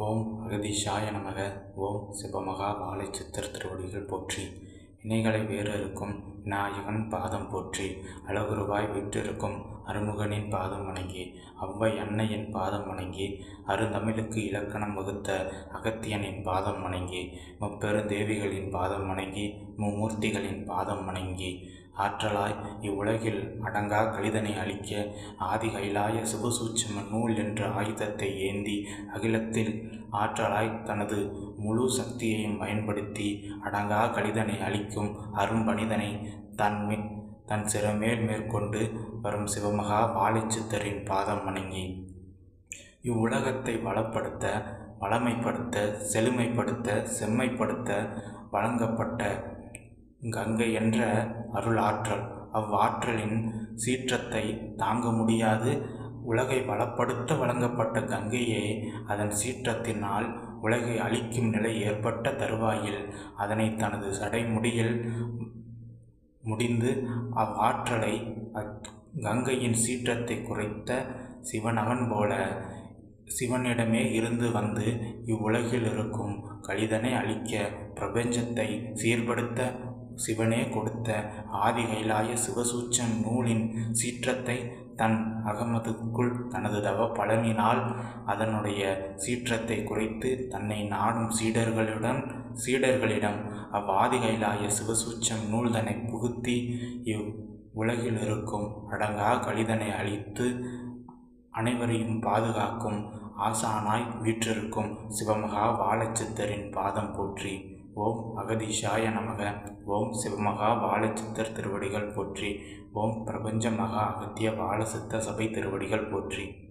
ஓம் அகதிஷாய நமக. ஓம் சிவமகா வாழைச்சித்தர் திருவடிகள் போற்றி. இணைகளை வேறு இருக்கும் நாயகன் பாதம் போற்றி. அழகுருவாய் விற்றிருக்கும் அருமுகனின் பாதம் வணங்கி அவ்வை அன்னையின் பாதம் வணங்கி அருந்தமிழுக்கு இலக்கணம் வகுத்த அகத்தியனின் பாதம் வணங்கி முப்பெருந்தேவிகளின் பாதம் வணங்கி மும்மூர்த்திகளின் பாதம் வணங்கி ஆற்றலாய் இவ்வுலகில் அடங்கா கலிதனை அழிக்க ஆதி கைலாய சுபசூட்சம நூல் என்ற ஆயுதத்தை ஏந்தி அகிலத்தில் ஆற்றலாய் தனது முழு சக்தியையும் பயன்படுத்தி அடங்கா கலிதனை அழிக்கும் அரும்பணிதனை தன் தன் சிறமேல் மேற்கொண்டு வரும் சிவமகா வாழைச்சித்தரின் பாதம் வணங்கி. இவ்வுலகத்தை வளப்படுத்த வளமைப்படுத்த செழுமைப்படுத்த செம்மைப்படுத்த வழங்கப்பட்ட கங்கை என்ற அருள் ஆற்றல் அவ்வாற்றலின் சீற்றத்தை தாங்க முடியாது. உலகை வளப்படுத்த வழங்கப்பட்ட கங்கையே அதன் சீற்றத்தினால் உலகை அழிக்கும் நிலை ஏற்பட்ட தருவாயில் அதனை தனது சடைமுடியில் முடிந்து அவ்வாற்றலை கங்கையின் சீற்றத்தை குறைத்த சிவன் அவன் போல சிவனிடமே இருந்து வந்து இவ்வுலகில் இருக்கும் கழிதனை அழிக்க பிரபஞ்சத்தை சீர்படுத்த சிவனே கொடுத்த ஆதி கைலாய சிவசூச்சம் நூலின் சீற்றத்தை தன் அகமதுக்குள் தனது தவ பலனினால் அதனுடைய சீற்றத்தை குறைத்து தன்னை நாடும் சீடர்களுடன் சீடர்களிடம் அவ்வாதி சிவசூச்சம் நூல்தனை புகுத்தி இவ் உலகில் இருக்கும் அடங்கா கழிதனை அழித்து அனைவரையும் பாதுகாக்கும் ஆசானாய் வீற்றிருக்கும் சிவமகா வாழச்சித்தரின் பாதம் போற்றி. ஓம் அகதீஷாய நமக. ஓம் சிவமகா வாழச்சித்தர் திருவடிகள் போற்றி. ஓம் பிரபஞ்ச மகா அகத்திய வாழசித்த சபை திருவடிகள் போற்றி.